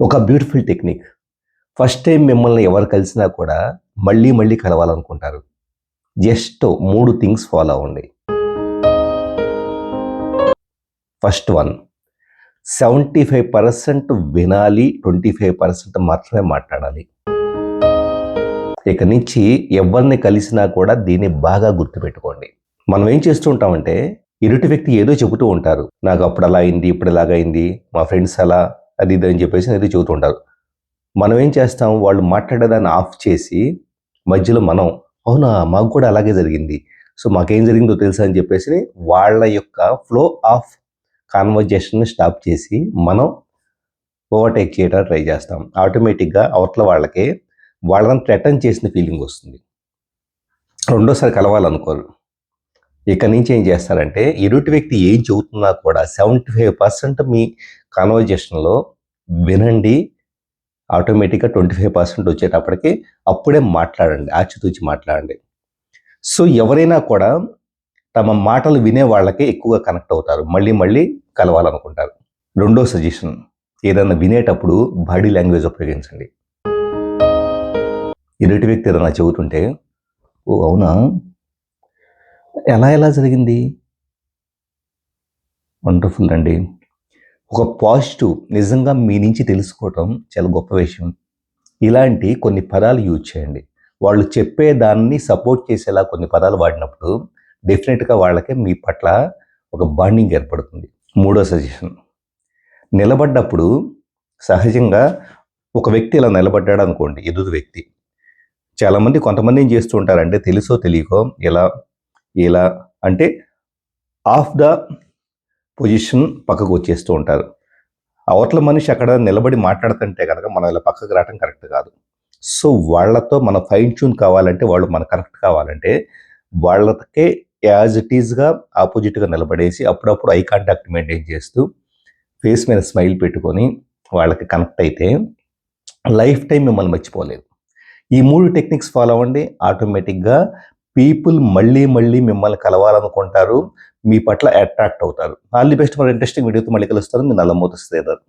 ఒక beautiful technique first time మిమ్మల్ని ఎవరు కలిసినా కూడా మళ్ళీ మళ్ళీ కలవాలనుకుంటారు. జస్ట్ మూడు థింగ్స్ ఫాలో అవ్వండి first one seventy five percent వినాలి ట్వంటీ ఫైవ్ పర్సెంట్ మాత్రమే మాట్లాడాలి. ఇక నుంచి ఎవరిని కలిసినా కూడా దీన్ని బాగా గుర్తుపెట్టుకోండి. మనం ఏం చేస్తూ ఉంటామంటే ఇరుటి వ్యక్తి ఏదో చెబుతూ ఉంటారు. నాకు అప్పుడు అలా అయింది ఇప్పుడు ఇలాగైంది మా ఫ్రెండ్స్ అలా అది ఇది అని చెప్పేసి అది చెబుతూ ఉంటారు మనం ఏం చేస్తాం? వాళ్ళు మాట్లాడేదాన్ని ఆఫ్ చేసి మధ్యలో మనం అవునా మాకు కూడా అలాగే జరిగింది. సో మాకేం జరిగిందో తెలుసా? అని చెప్పేసి వాళ్ళ యొక్క ఫ్లో ఆఫ్ కాన్వర్జేషన్ స్టాప్ చేసి మనం ఓవర్టేక్ చేయడానికి ట్రై చేస్తాం. ఆటోమేటిక్గా అవతల వాళ్ళకి వాళ్ళని థ్రెటన్ చేసిన ఫీలింగ్ వస్తుంది. రెండోసారి కలవాలనుకోరు. ఇక నుంచి ఏం చేస్తారంటే ఎదుటి వ్యక్తి ఏం చెబుతున్నా కూడా సెవెంటీ ఫైవ్ పర్సెంట్ మీ కాన్వర్జేషన్లో వినండి ఆటోమేటిక్గా ట్వంటీ ఫైవ్ పర్సెంట్ వచ్చేటప్పటికి అప్పుడే మాట్లాడండి ఆచితూచి మాట్లాడండి. సో ఎవరైనా కూడా తమ మాటలు వినే వాళ్ళకే ఎక్కువగా కనెక్ట్ అవుతారు మళ్ళీ మళ్ళీ కలవాలనుకుంటారు. రెండో సజెషన్ ఏదైనా వినేటప్పుడు బాడీ లాంగ్వేజ్ ఉపయోగించండి. ఎదుటి వ్యక్తి ఏదైనా చెబుతుంటే ఓ అవునా? ఎలా ఎలా జరిగింది? వండర్ఫుల్ అండి ఒక పాజిటివ్ నిజంగా మీ నుంచి తెలుసుకోవటం చాలా గొప్ప విషయం. ఇలాంటి కొన్ని పదాలు యూజ్ చేయండి. వాళ్ళు చెప్పే దాన్ని సపోర్ట్ చేసేలా కొన్ని పదాలు వాడినప్పుడు డెఫినెట్గా వాళ్ళకి మీ పట్ల ఒక బాండింగ్ ఏర్పడుతుంది. మూడో సజెషన్. నిలబడ్డప్పుడు సహజంగా ఒక వ్యక్తి ఇలా నిలబడ్డాడు అనుకోండి ఎదురు వ్యక్తి. చాలామంది కొంతమంది ఏం చేస్తూ ఉంటారంటే తెలుసో తెలియకో ఇలా ఇలా అంటే ఆఫ్ ద పొజిషన్ పక్కకు వచ్చేస్తూ ఉంటారు. అవతల మనిషి అక్కడ నిలబడి మాట్లాడుతుంటే కనుక మనం ఇలా పక్కకు రావడం కరెక్ట్ కాదు. సో వాళ్ళతో మన ఫైన్ ట్యూన్ కావాలంటే వాళ్ళు మన కరెక్ట్ కావాలంటే వాళ్ళకే యాజ్ ఇట్ ఈస్గా ఆపోజిట్గా నిలబడేసి అప్పుడప్పుడు ఐ కాంటాక్ట్ మెయింటైన్ చేస్తూ ఫేస్ మీద స్మైల్ పెట్టుకొని వాళ్ళకి కనెక్ట్ అయితే లైఫ్ టైం మిమ్మల్ని మర్చిపోలేదు. ఈ మూడు టెక్నిక్స్ ఫాలో అవ్వండి. ఆటోమేటిక్గా పీపుల్ మళ్ళీ మళ్ళీ మిమ్మల్ని కలవాలనుకుంటారు మీ పట్ల అట్రాక్ట్ అవుతారు. ఆల్ ది బెస్ట్ మరి ఇంట్రెస్టింగ్ వీడియోతో మళ్ళీ కలుస్తారు మీ నల్లమూత శ్రీధర్.